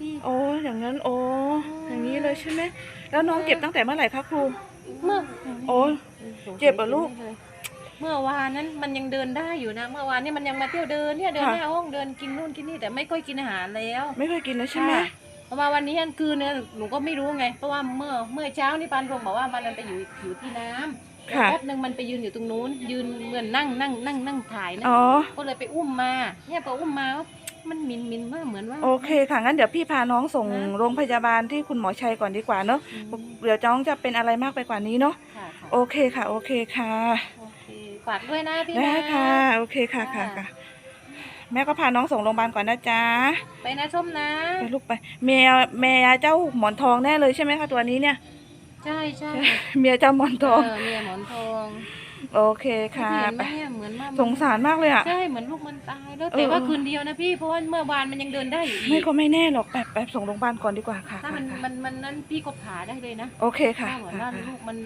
พี่โอ้อย่างนั้นโอ้อย่างนี้เลยใช่ไหมแล้วน้องเจ็บตั้งแต่เมื่อไหร่คะครู เมื่อโอ้เจ็บเหรอลูก เมื่อวานนั้นมันยังเดินได้อยู่นะ เมื่อวานนี่มันยังมาเที่ยวเดินเนี่ยเดินค่ะหน้าห้องเดินกินนู่นกินนี่แต่ไม่ค่อยกินอาหารแล้ว ไม่เคยกินแล้วใช่ไหมค่ะพอมาวันนี้อันคืนเนี่ยหนูก็ไม่รู้ไง เพราะว่าเมื่อเมื่อเช้านี่ปานรงบอกว่ามันไปอยู่อยู่ที่น้ำค่ะแป๊บหนึ่งมันไปยืนอยู่ตรงนู้น ยืนเหมือนนั่งนั่งนั่งนั่งถ่ายนะอ๋อก็เลยไปอุ้มมาเนี่ยพออุ้มมา มันมินมินมากเหมือนว่า โอเคค่ะงั้นเดี๋ยวพี่พาน้องส่งนะโรงพยาบาลที่คุณหมอชัยก่อนดีกว่าเนาะอืม เดี๋ยวน้องจะเป็นอะไรมากไปกว่านี้เนาะค่ะค่ะโอเคค่ะ โอเคค่ะโอเคฝากด้วยนะพี่ได้นะ ค่ะ โอเคค่ะค่ะค่ะ ค่ะ แม่ก็พาน้องส่งโรงพยาบาลก่อนนะจ๊ะไปนะส้มนะ ไปลูกไปเมียเมียเจ้าหมอนทองแน่เลยใช่ไหมคะตัวนี้เนี่ย ใช่ใช่เมียเจ้าหมอนทองเออเมียหมอนทอง โอเคค่ะเห็นไหไปมเนี่ยเหมือนว่ามันสงสารมากเลยอะ ใช่เหมือนลูกมันตายแล้วเออแต่ว่าเออคืนเดียวนะพี่เพราะว่าเมื่อวานมันยังเดินได้อยู่ไม่อีกก็ไม่แน่หรอกไปไปส่งโรงพยาบาลก่อนดีกว่าค่ะถ้ามันค่ะมันมันนั้นพี่ก็ผ่าได้เลยนะโอเคค่ะ ถ้าเหมือนค่ะว่าค่ะ ลูกมัน